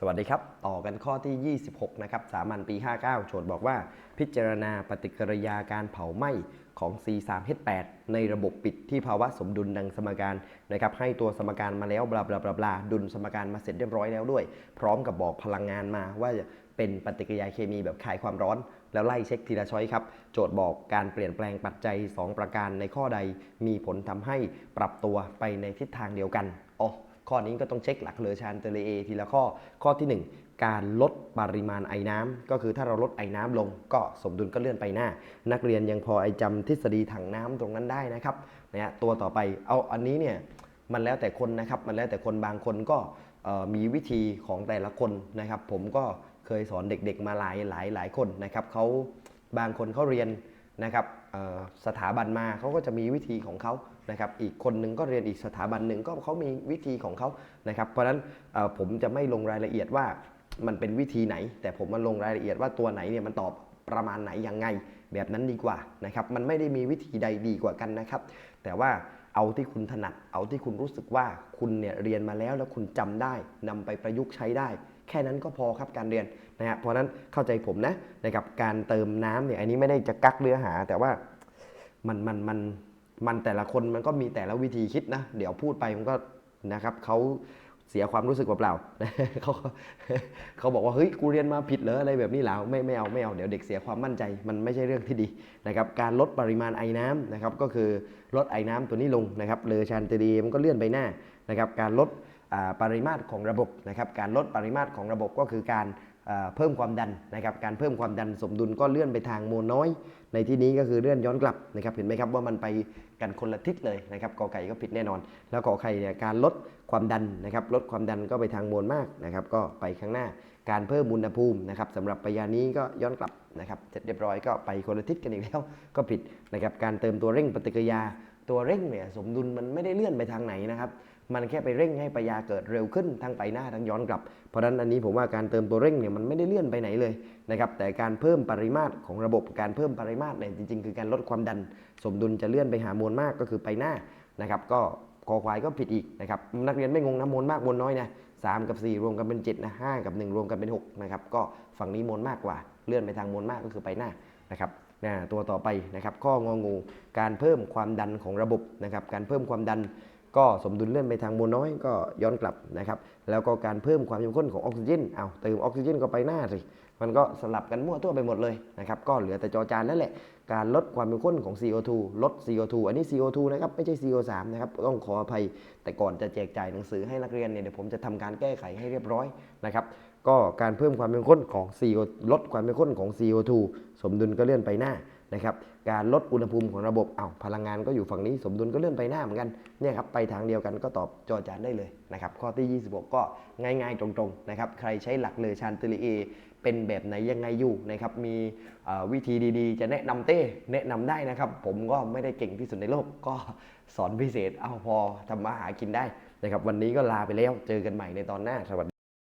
สวัสดีครับ ต่อกันข้อที่ 26 นะครับ สามัญปี 59 โจทย์บอกว่า พิจารณาปฏิกิริยาการเผาไหม้ของ C3H8 ในระบบปิดที่ภาวะสมดุลดังสมการนะครับ ให้ตัวสมการมาแล้วบลาบลาบลาบลาดุลสมการมาเสร็จเรียบร้อยแล้วด้วย พร้อมกับบอกพลังงานมาว่าเป็นปฏิกิริยาเคมีแบบคายความร้อน แล้วไล่เช็คทีละช้อยครับ โจทย์บอกการเปลี่ยนแปลงปัจจัย 2 ประการในข้อใด มีผลทำให้ปรับตัวไปในทิศทางเดียวกันอ๋อ ข้อนี้ก็ต้องเช็คหลักเลอชานเตเลเอทีละข้อ ข้อที่ 1 การลดปริมาณไอ้น้ำก็คือถ้าเราลดไอ้น้ำลง ก็สมดุลก็เลื่อนไปหน้า นักเรียนยังพอไอจำทฤษฎีถังน้ำตรงนั้นได้นะครับนะฮะตัวต่อไปเอาอันนี้เนี่ยมันแล้วแต่คนนะครับมันแล้วแต่คนบางคนก็มีวิธีของแต่ละคนนะครับ ผมก็เคยสอนเด็กๆมาหลายหลายหลายคนนะครับเขาบางคนเขาเรียน นะครับสถาบันมาเขาก็จะมีวิธีของเขานะครับอีกคนหนึ่งก็เรียนอีกสถาบันหนึ่งก็เขามีวิธีของเขานะครับเพราะฉะนั้นผมจะไม่ลงรายละเอียดว่ามันเป็นวิธีไหน แต่ผมมาลงรายละเอียดว่าตัวไหนเนี่ยมันตอบประมาณไหนยังไง แบบนั้นดีกว่านะครับมันไม่ได้มีวิธีใดดีกว่ากันนะครับ แต่ว่าเอาที่คุณถนัดเอาที่คุณรู้สึกว่าคุณเนี่ยเรียนมาแล้วแล้วคุณจำได้นำไปประยุกต์ใช้ได้ แค่นั้นก็พอครับการเรียนนะฮะเพราะนั้นเข้าใจผมนะนะครับการเติมน้ำเนี่ยอันนี้ไม่ได้จะกักเนื้อหา แต่ว่ามันมันมันมันแต่ละคนมันก็มีแต่ละวิธีคิดนะ เดี๋ยวพูดไปมันก็นะครับเขาเสียความรู้สึกเปล่าๆเขาเขาบอกว่าเฮ้ยกูเรียนมาผิดเหรออะไรแบบนี้แล้วไม่ไม่เอาไม่เอาเดี๋ยวเด็กเสียความมั่นใจ มันไม่ใช่เรื่องที่ดีนะครับการลดปริมาณไอ้น้ำนะครับก็คือลดไอ้น้ำตัวนี้ลงนะครับเลอชันเตดีมันก็เลื่อนไปหน้านะครับการลด ปริมาตรของระบบนะครับการลดปริมาตรของระบบก็คือการเพิ่มความดันนะครับการเพิ่มความดันสมดุลก็เลื่อนไปทางโมลน้อย ในที่นี้ก็คือเลื่อนย้อนกลับนะครับเห็นไหมครับว่ามันไปกันคนละทิศเลยนะครับกอไก่ก็ผิดแน่นอน แล้วกอไข่เนี่ยการลดความดันนะครับลดความดันก็ไปทางโมลมากนะครับก็ไปข้างหน้าการเพิ่มอุณหภูมินะครับสำหรับปยานี้ก็ย้อนกลับนะครับเสร็จเรียบร้อยก็ไปคนละทิศกันอีกแล้วก็ผิดนะครับการเติมตัวเร่งปฏิกิริยา ตัวเร่งเนี่ยสมดุลมันไม่ได้เลื่อนไปทางไหนนะครับ มันแค่ไปเร่งให้ปยาเกิดเร็วขึ้นทั้งไปหน้าทั้งย้อนกลับ เพราะฉะนั้นอันนี้ผมว่าการเติมตัวเร่งเนี่ยมันไม่ได้เลื่อนไปไหนเลยนะครับ แต่การเพิ่มปริมาตรของระบบการเพิ่มปริมาตรเนี่ยจริง ๆ คือการลดความดัน สมดุลจะเลื่อนไปหามวลมากก็คือไปหน้านะครับ ก็คอควายก็ผิดอีกนะครับ นักเรียนไม่งงนะมวลมากมวลน้อยนะสามกับสี่รวมกันเป็นเจ็ดนะห้ากับหนึ่งรวมกันเป็นหกนะครับ ก็ฝั่งนี้มวลมากกว่า เลื่อนไปทางมวลมากก็คือไปหน้านะครับ นะตัวต่อไปนะครับข้ององู การเพิ่มความดันของระบบนะครับการเพิ่มความดัน ก็สมดุลเลื่อนไปทางมวลน้อยก็ย้อนกลับนะครับ แล้วก็การเพิ่มความเข้มข้นของออกซิเจนเอาเติมออกซิเจนก็ไปหน้าสิมันก็สลับกันมั่วตัวไปหมดเลยนะครับ ก็เหลือแต่จอจานนั่นแหละ การลดความเข้มข้นของ CO2 ลด CO2 อันนี้ CO2 นะครับ ไม่ใช่ CO3 นะครับ ต้องขออภัย แต่ก่อนจะแจกจ่ายหนังสือให้นักเรียนเนี่ย เดี๋ยวผมจะทำการแก้ไขให้เรียบร้อยนะครับ ก็การเพิ่มความเข้มข้นของ CO ลดความเข้มข้นของ CO2 สมดุลก็เลื่อนไปหน้า นะครับการลดอุณหภูมิของระบบเอา้าพลังงานก็อยู่ฝั่งนี้สมดุลก็เลื่อนไปหน้าเหมือนกันเนี่ยครับไปทางเดียวกันก็ตอบจอจานได้เลยนะครับข้อที่ 26 ก็ง่ายๆตรงๆนะครับใครใช้หลักเลอชานเตลีเอเป็นแบบไหนยังไงอยู่นะครับมีวิธีดีๆ จะแนะนำเต้แนะนำได้นะครับ ผมก็ไม่ได้เก่งที่สุดในโลกก็สอนพิเศษเอาพอทำมาหากินได้นะครับวันนี้ก็ลาไปแล้วเจอกันใหม่ในตอนหน้าสวัสดี